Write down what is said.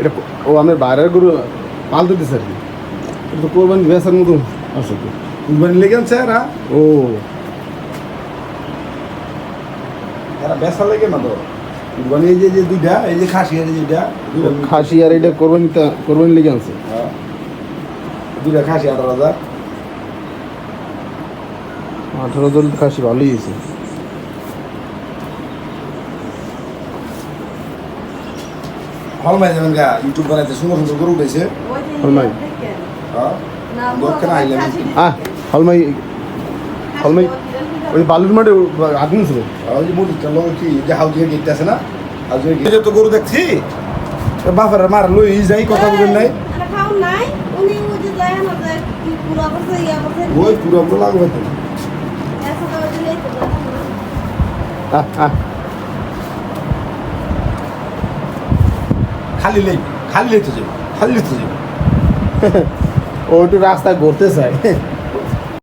এটা ও আমার বাইরের গরু পাল দিতেছে আর কি। এটা তো কোরবানি বেচার মতো আছে তো। কুরবানি লেগে আনছে এরা? ও। এরা বেসা লেগে না তো? কুরবানি এই যে যে দুইটা এই যে খাসি আর দুইটা খাসি আর এটা কোরবানিটা কোরবানি লেগে আনছে। হ্যাঁ। দুইটা খাসি আঠারো হাজার। আঠারো জন খাসি ভালোই হয়েছে। হলমাই যাবেন গা ইউটিউব বানাইতে সুন্দর সুন্দর করে উঠেছে হলমাই হ্যাঁ হলমাই হলমাই ওই বালুর মাঠে আগুন ছিল ওই যে মন্দিরটা লোক কি যে হাউজিং গেট আছে না? Housing gate. তো গরু দেখছি। বাপের মার লই যাই কথা বলেন নাই। ওই পুরো লাগবে তো। আহ আহ। খালি লেই খালি লেইতে যাবে খালি লেইতে যাবে। ওইটু রাস্তায় ঘুরতে চায়।